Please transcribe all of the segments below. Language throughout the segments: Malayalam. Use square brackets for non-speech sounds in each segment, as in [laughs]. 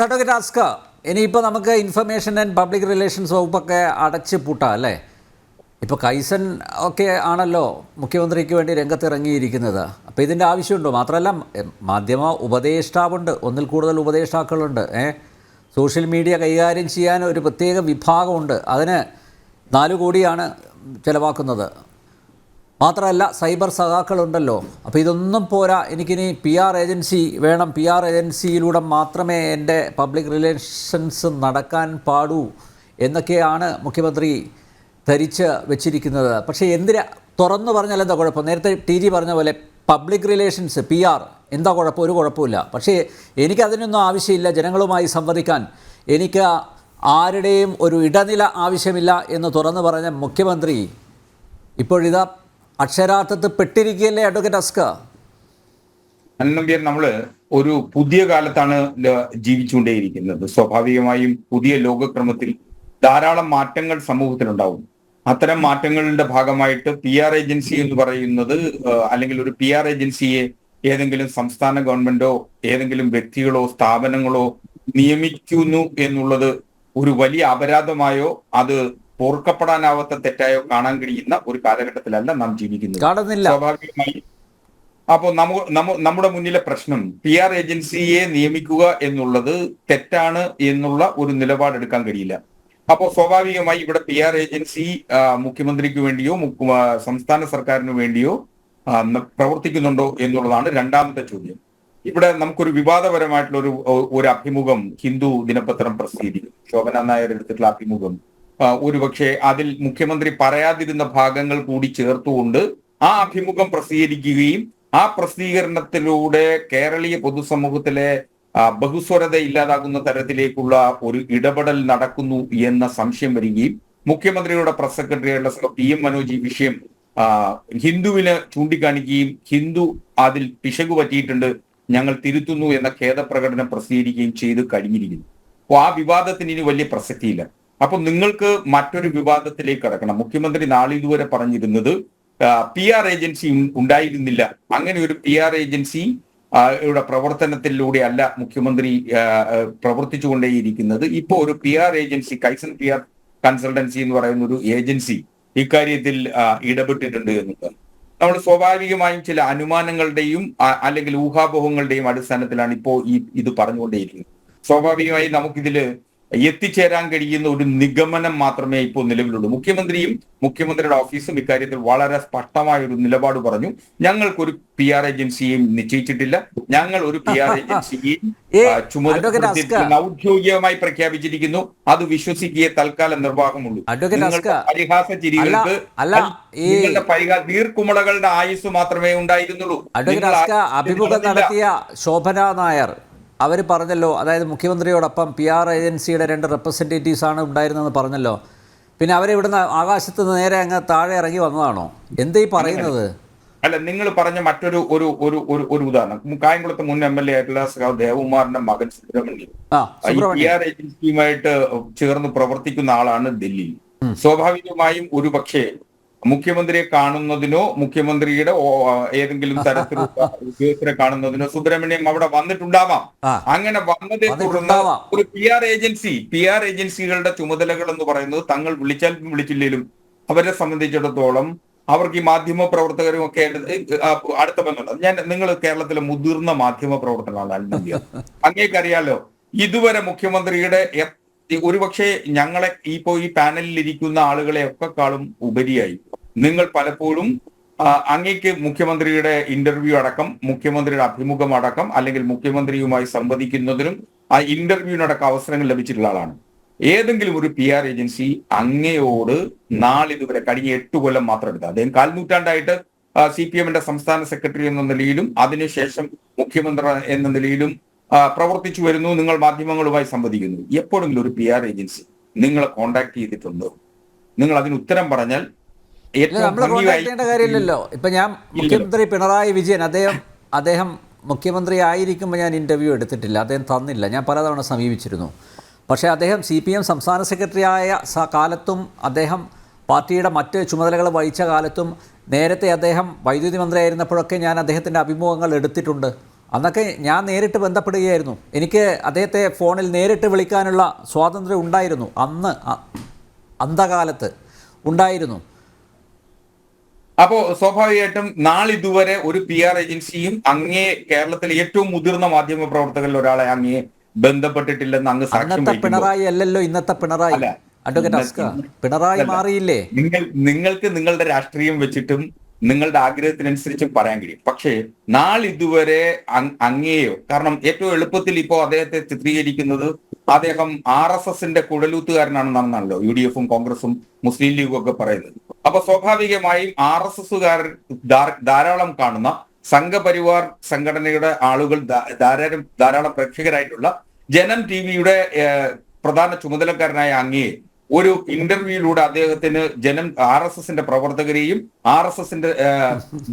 അഡ്വക്കേറ്റ് ആസ്ക ഇനിയിപ്പോൾ നമുക്ക് ഇൻഫർമേഷൻ ആൻഡ് പബ്ലിക് റിലേഷൻസ് വകുപ്പൊക്കെ അടച്ച് പൂട്ടാം അല്ലേ? ഇപ്പോൾ കൈസൻ ഒക്കെ ആണല്ലോ മുഖ്യമന്ത്രിക്ക് വേണ്ടി രംഗത്തിറങ്ങിയിരിക്കുന്നത്. അപ്പോൾ ഇതിന്റെ ആവശ്യമുണ്ടോ? മാത്രമല്ല മാധ്യമ ഉപദേഷ്ടാവുണ്ട്. ഒന്നിൽ കൂടുതൽ ഉപദേഷ്ടാക്കളുണ്ട്. ഏ? സോഷ്യൽ മീഡിയ കൈകാര്യം ചെയ്യാൻ ഒരു പ്രത്യേക വിഭാഗമുണ്ട്. അതിന് നാല് കോടിയാണ് ചിലവാക്കുന്നത്. മാത്രമല്ല സൈബർ സഖാക്കളുണ്ടല്ലോ. അപ്പോൾ ഇതൊന്നും പോരാ. എനിക്കിനി പി ആർ ഏജൻസി വേണം. പി ആർ ഏജൻസിയിലൂടെ മാത്രമേ എന്റെ പബ്ലിക് റിലേഷൻസ് നടക്കാൻ പാടൂ എന്നൊക്കെയാണ് മുഖ്യമന്ത്രി ധരിച്ച് വെച്ചിരിക്കുന്നത്. പക്ഷേ എന്തിനാ? തുറന്നു പറഞ്ഞാൽ എന്താ കുഴപ്പം? നേരത്തെ ടി ജി പറഞ്ഞ പോലെ പബ്ലിക് റിലേഷൻസ് പി ആർ എന്താ കുഴപ്പം? ഒരു കുഴപ്പമില്ല പക്ഷേ എനിക്കതിനൊന്നും ആവശ്യമില്ല. ജനങ്ങളുമായി സംവദിക്കാൻ എനിക്ക് ആരുടെയും ഒരു ഇടനില ആവശ്യമില്ല എന്ന് തുറന്നു പറഞ്ഞ മുഖ്യമന്ത്രി ഇപ്പോഴിതാ അക്ഷരാർത്ഥത്തിൽ പെട്ടിരിക്കുകയല്ലേ അഡ്വക്കേറ്റ് നമ്മൾ ഒരു പുതിയ കാലത്താണ് ജീവിച്ചുകൊണ്ടേയിരിക്കുന്നത്. സ്വാഭാവികമായും പുതിയ ലോകക്രമത്തിൽ ധാരാളം മാറ്റങ്ങൾ സമൂഹത്തിലുണ്ടാവും. അത്തരം മാറ്റങ്ങളുടെ ഭാഗമായിട്ട് പി ആർ ഏജൻസി എന്ന് പറയുന്നത് അല്ലെങ്കിൽ ഒരു പി ആർ ഏജൻസിയെ ഏതെങ്കിലും സംസ്ഥാന ഗവൺമെന്റോ ഏതെങ്കിലും വ്യക്തികളോ സ്ഥാപനങ്ങളോ നിയമിക്കുന്നു എന്നുള്ളത് ഒരു വലിയ അപരാധമായോ അത് ഓർക്കപ്പെടാനാവാത്ത തെറ്റായോ കാണാൻ കഴിയുന്ന ഒരു കാലഘട്ടത്തിലല്ല നാം ജീവിക്കുന്നത്. സ്വാഭാവികമായി അപ്പോൾ നമുക്ക് നമ്മ- നമ്മുടെ മുന്നിലെ പ്രശ്നം പി ആർ ഏജൻസിയെ നിയമിക്കുക എന്നുള്ളത് തെറ്റാണ് എന്നുള്ള ഒരു നിലപാടെടുക്കാൻ കഴിയില്ല. അപ്പോൾ സ്വാഭാവികമായി ഇവിടെ പി ആർ ഏജൻസി മുഖ്യമന്ത്രിക്ക് വേണ്ടിയോ സംസ്ഥാന സർക്കാരിന് വേണ്ടിയോ പ്രവർത്തിക്കുന്നുണ്ടോ എന്നുള്ളതാണ് രണ്ടാമത്തെ ചോദ്യം. ഇവിടെ നമുക്കൊരു വിവാദപരമായിട്ടുള്ള ഒരു ഒരു അഭിമുഖം ഹിന്ദു ദിനപത്രം പ്രസിദ്ധീകരിക്കും ശോഭന നായർ എടുത്തിട്ടുള്ള അഭിമുഖം. ഒരുപക്ഷെ അതിൽ മുഖ്യമന്ത്രി പറയാതിരുന്ന ഭാഗങ്ങൾ കൂടി ചേർത്തുകൊണ്ട് ആ അഭിമുഖം പ്രസിദ്ധീകരിക്കുകയും ആ പ്രസിദ്ധീകരണത്തിലൂടെ കേരളീയ പൊതുസമൂഹത്തിലെ ബഹുസ്വരത ഇല്ലാതാകുന്ന തരത്തിലേക്കുള്ള ഒരു ഇടപെടൽ നടക്കുന്നു എന്ന സംശയം വരികയും മുഖ്യമന്ത്രിയുടെ പ്രസ് സെക്രട്ടറിയുടെ പി എം മനോജ് ഈ വിഷയം ഹിന്ദുവിന് ചൂണ്ടിക്കാണിക്കുകയും ഹിന്ദു അതിൽ പിശകു പറ്റിയിട്ടുണ്ട് ഞങ്ങൾ തിരുത്തുന്നു എന്ന ഖേദപ്രകടനം പ്രസിദ്ധീകരിക്കുകയും ചെയ്ത് കഴിഞ്ഞിരിക്കുന്നു. അപ്പോൾ ആ വിവാദത്തിന് ഇനി വലിയ പ്രസക്തിയില്ല. അപ്പൊ നിങ്ങൾക്ക് മറ്റൊരു വിവാദത്തിലേക്ക് കടക്കണം. മുഖ്യമന്ത്രി നാളിതുവരെ പറഞ്ഞിരുന്നത് പി ആർ ഏജൻസി ഉണ്ടായിരുന്നില്ല. അങ്ങനെ ഒരു പി ആർ ഏജൻസി യുടെ പ്രവർത്തനത്തിലൂടെ അല്ല മുഖ്യമന്ത്രി പ്രവർത്തിച്ചുകൊണ്ടേയിരിക്കുന്നത്. ഇപ്പോ ഒരു P R agency Kaizen P R consultancy എന്ന് പറയുന്ന ഒരു ഏജൻസി ഇക്കാര്യത്തിൽ ഇടപെട്ടിട്ടുണ്ട് എന്നുള്ളത്. നമ്മൾ സ്വാഭാവികമായും ചില അനുമാനങ്ങളുടെയും അല്ലെങ്കിൽ ഊഹാപോഹങ്ങളുടെയും അടിസ്ഥാനത്തിലാണ് ഇപ്പോ ഈ ഇത് പറഞ്ഞുകൊണ്ടേയിരിക്കുന്നത്. സ്വാഭാവികമായി നമുക്കിതിൽ എത്തിച്ചേരാൻ കഴിയുന്ന ഒരു നിഗമനം മാത്രമേ ഇപ്പോൾ നിലവിലുള്ളൂ. മുഖ്യമന്ത്രിയും മുഖ്യമന്ത്രിയുടെ ഓഫീസും ഇക്കാര്യത്തിൽ വളരെ സ്പഷ്ടമായ ഒരു നിലപാട് പറഞ്ഞു. ഞങ്ങൾക്കൊരു പി ആർ ഏജൻസിയെയും നിശ്ചയിച്ചിട്ടില്ല. ഞങ്ങൾ ഒരു പി ആർ ഏജൻസിയെയും ചുമതല ഔദ്യോഗികമായി പ്രഖ്യാപിച്ചിരിക്കുന്നു. അത് വിശ്വസിക്കുകയെ തൽക്കാലം നിർവാഹമുള്ളൂ. നിങ്ങളുടെ പരിഹാസ ചിരികൾക്ക് നിങ്ങളുടെ പരിഹാസ നീർക്കുമളകളുടെ ആയുസ് മാത്രമേ ഉണ്ടായിരുന്നുള്ളൂ. അഭിമുഖം നടത്തിയ ശോഭന നായർ അവർ പറഞ്ഞല്ലോ അതായത് മുഖ്യമന്ത്രിയോടൊപ്പം പി ആർ ഏജൻസിയുടെ രണ്ട് റെപ്രസെന്റേറ്റീവ്സാണ് ആണ് ഉണ്ടായിരുന്നതെന്ന് പറഞ്ഞല്ലോ. പിന്നെ അവർ ഇവിടുന്ന് ആകാശത്ത് നിന്ന് നേരെ അങ്ങ് താഴെ ഇറങ്ങി വന്നതാണോ? എന്തീ പറയുന്നത്? അല്ല നിങ്ങൾ പറഞ്ഞ മറ്റൊരു ഒരു ഒരു ഒരു ഒരു ഉദാഹരണം. കായംകുളത്ത് മുൻ എം എൽ എ ആയിട്ടുള്ള സഖാവ് ദേവകുമാറിന്റെ മകൻ സുബ്രഹ്മണ്യം. പി ആർ ഏജൻസിയുമായിട്ട് ചേർന്ന് പ്രവർത്തിക്കുന്ന ആളാണ് ദില്ലി സ്വാഭാവികമായും ഒരു പക്ഷേ മുഖ്യമന്ത്രിയെ കാണുന്നതിനോ മുഖ്യമന്ത്രിയുടെ ഏതെങ്കിലും തരത്തിലുള്ള [laughs] ഉദ്യോഗസ്ഥരെ കാണുന്നതിനോ സുബ്രഹ്മണ്യം അവിടെ വന്നിട്ടുണ്ടാവാം. അങ്ങനെ വന്നതേ തുടർന്ന്. ഒരു P R agency P R ഏജൻസികളുടെ ചുമതലകൾ എന്ന് പറയുന്നത് തങ്ങൾ വിളിച്ചാൽ വിളിച്ചില്ലെങ്കിലും അവരെ സംബന്ധിച്ചിടത്തോളം അവർക്ക് ഈ മാധ്യമ പ്രവർത്തകരും ഒക്കെ അടുത്ത ബന്ധമുണ്ട്. ഞാൻ നിങ്ങൾ കേരളത്തിലെ മുതിർന്ന മാധ്യമ പ്രവർത്തകരാണ് അൽനബിയ [laughs] അങ്ങേക്കറിയാലോ ഇതുവരെ മുഖ്യമന്ത്രിയുടെ ഒരുപക്ഷെ ഞങ്ങളെ ഇപ്പോ ഈ പാനലിൽ ഇരിക്കുന്ന ആളുകളെ ഒക്കെക്കാളും ഉപരിയായി. നിങ്ങൾ പലപ്പോഴും അങ്ങേക്ക് മുഖ്യമന്ത്രിയുടെ ഇന്റർവ്യൂ അടക്കം മുഖ്യമന്ത്രിയുടെ അഭിമുഖം അടക്കം അല്ലെങ്കിൽ മുഖ്യമന്ത്രിയുമായി സംവദിക്കുന്നതിനും ആ ഇന്റർവ്യൂവിനടക്കം അവസരങ്ങൾ ലഭിച്ചിട്ടുള്ള ആളാണ്. ഏതെങ്കിലും ഒരു പി ആർ ഏജൻസി അങ്ങയോട് നാളിതുവരെ കഴിഞ്ഞ എട്ട് കൊല്ലം മാത്രം എടുത്തത് അദ്ദേഹം കാൽനൂറ്റാണ്ടായിട്ട് സി പി എമ്മിന്റെ സംസ്ഥാന സെക്രട്ടറി എന്ന നിലയിലും അതിനുശേഷം മുഖ്യമന്ത്രി എന്ന നിലയിലും പ്രവർത്തിച്ചു വരുന്നു. നിങ്ങൾ മാധ്യമങ്ങളുമായി സംവദിക്കുന്നു. എപ്പോഴെങ്കിലും ഒരു പി ആർ ഏജൻസി നിങ്ങളെ കോണ്ടാക്ട് ചെയ്തിട്ടുണ്ടോ? നിങ്ങൾ അതിന് ഉത്തരം പറഞ്ഞാൽ കാര്യമില്ലല്ലോ. ഇപ്പൊ ഞാൻ മുഖ്യമന്ത്രി പിണറായി വിജയൻ അദ്ദേഹം അദ്ദേഹം മുഖ്യമന്ത്രി ആയിരിക്കുമ്പോൾ ഞാൻ ഇന്റർവ്യൂ എടുത്തിട്ടില്ല. അദ്ദേഹം തന്നില്ല. ഞാൻ പലതവണ സമീപിച്ചിരുന്നു. പക്ഷേ അദ്ദേഹം സി പി എം സംസ്ഥാന സെക്രട്ടറി ആയ സ- കാലത്തും അദ്ദേഹം പാർട്ടിയുടെ മറ്റ് ചുമതലകൾ വഹിച്ച കാലത്തും നേരത്തെ അദ്ദേഹം വൈദ്യുതി മന്ത്രിയായിരുന്നപ്പോഴൊക്കെ ഞാൻ അദ്ദേഹത്തിന്റെ അഭിമുഖങ്ങൾ എടുത്തിട്ടുണ്ട്. അന്നൊക്കെ ഞാൻ നേരിട്ട് ബന്ധപ്പെടുകയായിരുന്നു. എനിക്ക് അദ്ദേഹത്തെ ഫോണിൽ നേരിട്ട് വിളിക്കാനുള്ള സ്വാതന്ത്ര്യം ഉണ്ടായിരുന്നു. അന്ന് അന്ധകാലത്ത് ഉണ്ടായിരുന്നു. അപ്പോ സ്വാഭാവികമായിട്ടും നാളിതുവരെ ഒരു പി ആർ ഏജൻസിയും അങ്ങേ കേരളത്തിലെ ഏറ്റവും മുതിർന്ന മാധ്യമ പ്രവർത്തകരിൽ ഒരാളെ അങ്ങേ ബന്ധപ്പെട്ടിട്ടില്ലെന്ന് അങ്ങ് അന്നത്തെ പിണറായി അല്ലല്ലോ ഇന്നത്തെ പിണറായി? അഡ്വക്കേറ്റ് പിണറായി. മാറിയില്ലേ? നിങ്ങൾ നിങ്ങൾക്ക് നിങ്ങളുടെ രാഷ്ട്രീയം വെച്ചിട്ടും നിങ്ങളുടെ ആഗ്രഹത്തിനനുസരിച്ച് പറയാൻ കഴിയും. പക്ഷേ നാളിതുവരെ അങ്- അങ്ങേയോ കാരണം ഏറ്റവും എളുപ്പത്തിൽ ഇപ്പോൾ അദ്ദേഹത്തെ ചിത്രീകരിക്കുന്നത് അദ്ദേഹം ആർ എസ് എസിന്റെ കുഴലൂത്തുകാരനാണെന്നാണല്ലോ യു ഡി എഫും കോൺഗ്രസും മുസ്ലിം ലീഗും ഒക്കെ പറയുന്നത്. അപ്പൊ സ്വാഭാവികമായും ആർ എസ് എസുകാർ ധാരാളം കാണുന്ന സംഘപരിവാർ സംഘടനയുടെ ആളുകൾ ധാരാളം ധാരാളം പ്രേക്ഷകരായിട്ടുള്ള ജനം ടി വിയുടെ പ്രധാന ചുമതലക്കാരനായ അങ്ങയെ ഒരു ഇന്റർവ്യൂയിലൂടെ അദ്ദേഹത്തിന് ജനം ആർ എസ് എസിന്റെ പ്രവർത്തകരെയും ആർ എസ് എസിന്റെ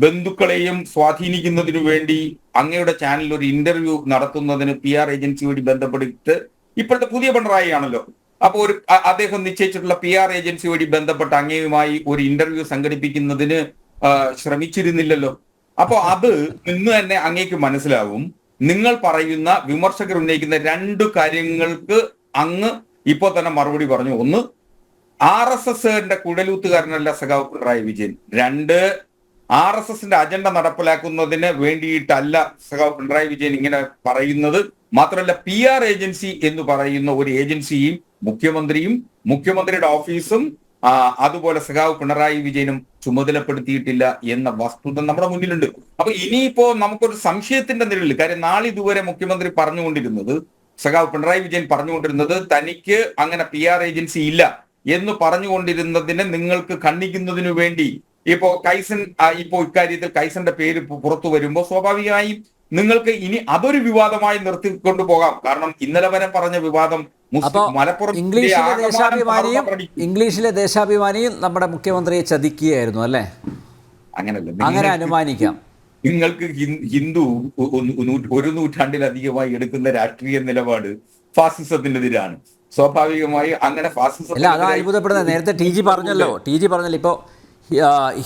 ബന്ധുക്കളെയും സ്വാധീനിക്കുന്നതിനു വേണ്ടി അങ്ങയുടെ ചാനലിൽ ഒരു ഇന്റർവ്യൂ നടത്തുന്നതിന് പി ആർ ഏജൻസി വഴി ബന്ധപ്പെട്ടിട്ട് ഇപ്പോഴത്തെ പുതിയ പിണറായി ആണല്ലോ അപ്പൊ ഒരു അദ്ദേഹം നിശ്ചയിച്ചിട്ടുള്ള പി ആർ ഏജൻസി വഴി ബന്ധപ്പെട്ട അങ്ങയുമായി ഒരു ഇന്റർവ്യൂ സംഘടിപ്പിക്കുന്നതിന് ശ്രമിച്ചിരുന്നില്ലല്ലോ. അപ്പോ അത് ഇന്ന് തന്നെ അങ്ങേക്ക് മനസ്സിലാവും. നിങ്ങൾ പറയുന്ന വിമർശകർ ഉന്നയിക്കുന്ന രണ്ട് കാര്യങ്ങൾക്ക് അങ്ങ് ഇപ്പോ തന്നെ മറുപടി പറഞ്ഞു. ഒന്ന് ആർ എസ് എസിന്റെ കുഴലൂത്തുകാരനല്ല സഖാവ് പിണറായി വിജയൻ. രണ്ട് ആർ എസ് എസിന്റെ അജണ്ട നടപ്പിലാക്കുന്നതിന് വേണ്ടിയിട്ടല്ല സഖാവ് പിണറായി വിജയൻ ഇങ്ങനെ പറയുന്നത്. മാത്രമല്ല പി ആർ ഏജൻസി എന്ന് പറയുന്ന ഒരു ഏജൻസിയും മുഖ്യമന്ത്രിയും മുഖ്യമന്ത്രിയുടെ ഓഫീസും അതുപോലെ സഖാവ് പിണറായി വിജയനും ചുമതലപ്പെടുത്തിയിട്ടില്ല എന്ന വസ്തുത നമ്മുടെ മുന്നിലുണ്ട്. അപ്പൊ ഇനിയിപ്പോ നമുക്കൊരു സംശയത്തിന്റെ നിലയിൽ കാര്യം നാളെ ഇതുവരെ മുഖ്യമന്ത്രി പറഞ്ഞുകൊണ്ടിരുന്നത് സഖാവ് പിണറായി വിജയൻ പറഞ്ഞുകൊണ്ടിരുന്നത് തനിക്ക് അങ്ങനെ പി ആർ ഏജൻസി ഇല്ല എന്ന് പറഞ്ഞുകൊണ്ടിരുന്നതിനെ നിങ്ങൾക്ക് ഖണ്ഡിക്കുന്നതിനു വേണ്ടി. ഇപ്പോ കൈസൻ ഇപ്പോ ഇക്കാര്യത്തിൽ കൈസന്റെ പേര് പുറത്തു വരുമ്പോൾ സ്വാഭാവികമായും നിങ്ങൾക്ക് ഇനി അതൊരു വിവാദമായി നിർത്തിക്കൊണ്ടു പോകാം. കാരണം ഇന്നലെ വരെ പറഞ്ഞ വിവാദം മലപ്പുറം ഇംഗ്ലീഷിലെ ദേശാഭിമാനിയും ഇംഗ്ലീഷിലെ ദേശാഭിമാനിയും നമ്മുടെ മുഖ്യമന്ത്രിയെ ചതിക്കുകയായിരുന്നു അല്ലേ? അങ്ങനല്ല. അങ്ങനെ അനുമാനിക്കാം. നിങ്ങൾക്ക് ഹിന്ദു ഒരു നൂറ്റാണ്ടിലധികമായി എടുക്കുന്ന രാഷ്ട്രീയ നിലപാട് ഫാസിസത്തിനെതിരാണ്. സ്വാഭാവികമായി അങ്ങനെ അല്ല അതാ ഫാസിസത്തിനെതിരായി അത്ഭുതപ്പെടുന്നത്. നേരത്തെ ടി ജി പറഞ്ഞല്ലോ. ടി ജി പറഞ്ഞല്ലോ. ഇപ്പോൾ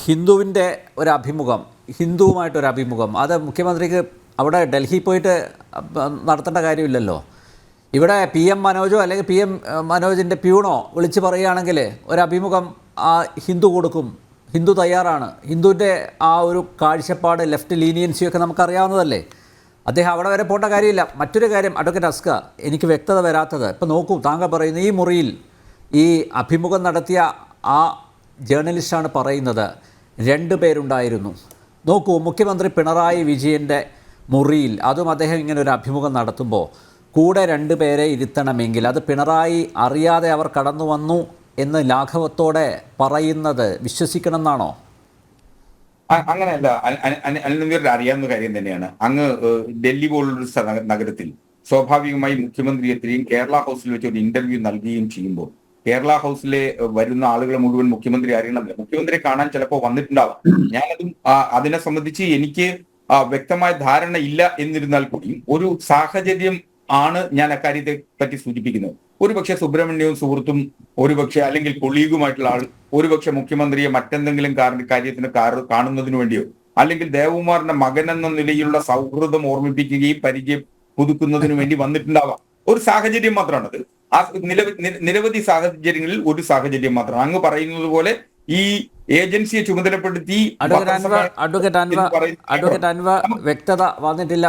ഹിന്ദുവിന്റെ ഒരു അഭിമുഖം ഹിന്ദുവുമായിട്ടൊരു അഭിമുഖം. അത് മുഖ്യമന്ത്രിക്ക് അവിടെ ഡൽഹി പോയിട്ട് നടത്തേണ്ട കാര്യമില്ലല്ലോ. ഇവിടെ പി എം മനോജോ അല്ലെങ്കിൽ പി എം മനോജിന്റെ പ്യൂണോ വിളിച്ച് പറയുകയാണെങ്കിൽ ഒരു അഭിമുഖം ആ ഹിന്ദു കൊടുക്കും. ഹിന്ദു തയ്യാറാണ്. ഹിന്ദുവിന്റെ ആ ഒരു കാഴ്ചപ്പാട് ലെഫ്റ്റ് ലീനിയൻസിയൊക്കെ നമുക്കറിയാവുന്നതല്ലേ? അദ്ദേഹം അവിടെ വരെ പോകേണ്ട കാര്യമില്ല. മറ്റൊരു കാര്യം അഡ്വക്കേറ്റ് അസ്ക എനിക്ക് വ്യക്തത വരാത്തത് ഇപ്പം നോക്കൂ താങ്കൾ പറയുന്ന ഈ മുറിയിൽ ഈ അഭിമുഖം നടത്തിയ ആ ജേർണലിസ്റ്റാണ് പറയുന്നത്. രണ്ട് പേരുണ്ടായിരുന്നു. നോക്കൂ മുഖ്യമന്ത്രി പിണറായി വിജയന്റെ മുറിയിൽ അതും അദ്ദേഹം ഇങ്ങനെ ഒരു അഭിമുഖം നടത്തുമ്പോൾ കൂടെ രണ്ട് പേരെ ഇരുത്തണമെങ്കിൽ അത് പിണറായി അറിയാതെ അവർ കടന്നു വന്നു എന്ന് ലാഘവത്തോടെ പറയുന്നത് വിശ്വസിക്കണം എന്നാണോ അങ്ങനെയല്ല. അ- അ- അ- അറിയാവുന്ന കാര്യം തന്നെയാണ്. അങ്ങ് ഡൽഹി പോലുള്ള നഗരത്തിൽ സ്വാഭാവികമായി മുഖ്യമന്ത്രി എത്തുകയും കേരള ഹൗസിൽ വെച്ച് ഒരു ഇന്റർവ്യൂ നൽകുകയും ചെയ്യുമ്പോൾ കേരള ഹൗസിലെ വരുന്ന ആളുകളെ മുഴുവൻ മുഖ്യമന്ത്രി അറിയണമെന്നില്ല. മുഖ്യമന്ത്രിയെ കാണാൻ ചിലപ്പോൾ വന്നിട്ടുണ്ടാവാം. ഞാനതും അതിനെ സംബന്ധിച്ച് എനിക്ക് വ്യക്തമായ ധാരണ ഇല്ല എന്നിരുന്നാൽ കൂടിയും ഒരു സാഹചര്യം ആണ് ഞാൻ അക്കാര്യത്തെ പറ്റി സൂചിപ്പിക്കുന്നത്. ഒരുപക്ഷെ സുബ്രഹ്മണ്യവും സുഹൃത്തും ഒരുപക്ഷെ അല്ലെങ്കിൽ കൊളീഗുമായിട്ടുള്ള ആൾ ഒരുപക്ഷെ മുഖ്യമന്ത്രിയെ മറ്റെന്തെങ്കിലും കാരണ കാര്യത്തിന് കാര- കാണുന്നതിന് വേണ്ടിയോ അല്ലെങ്കിൽ ദേവകുമാറിന്റെ മകൻ എന്ന നിലയിലുള്ള സൗഹൃദം ഓർമ്മിപ്പിക്കുകയും പരിചയം പുതുക്കുന്നതിനു വേണ്ടി വന്നിട്ടുണ്ടാവാം. ഒരു സാഹചര്യം മാത്രമാണത്. ആ നിരവധി സാഹചര്യങ്ങളിൽ ഒരു സാഹചര്യം മാത്രമാണ്. അങ്ങ് പറയുന്നത് പോലെ ഈ ഏജൻസിയെ ചുമതലപ്പെടുത്തി അഡ്വക്കേറ്റ് അൻവ അഡ്വക്കേറ്റ് അൻവ അഡ്വക്കേറ്റ് വ്യക്തത വന്നിട്ടില്ല.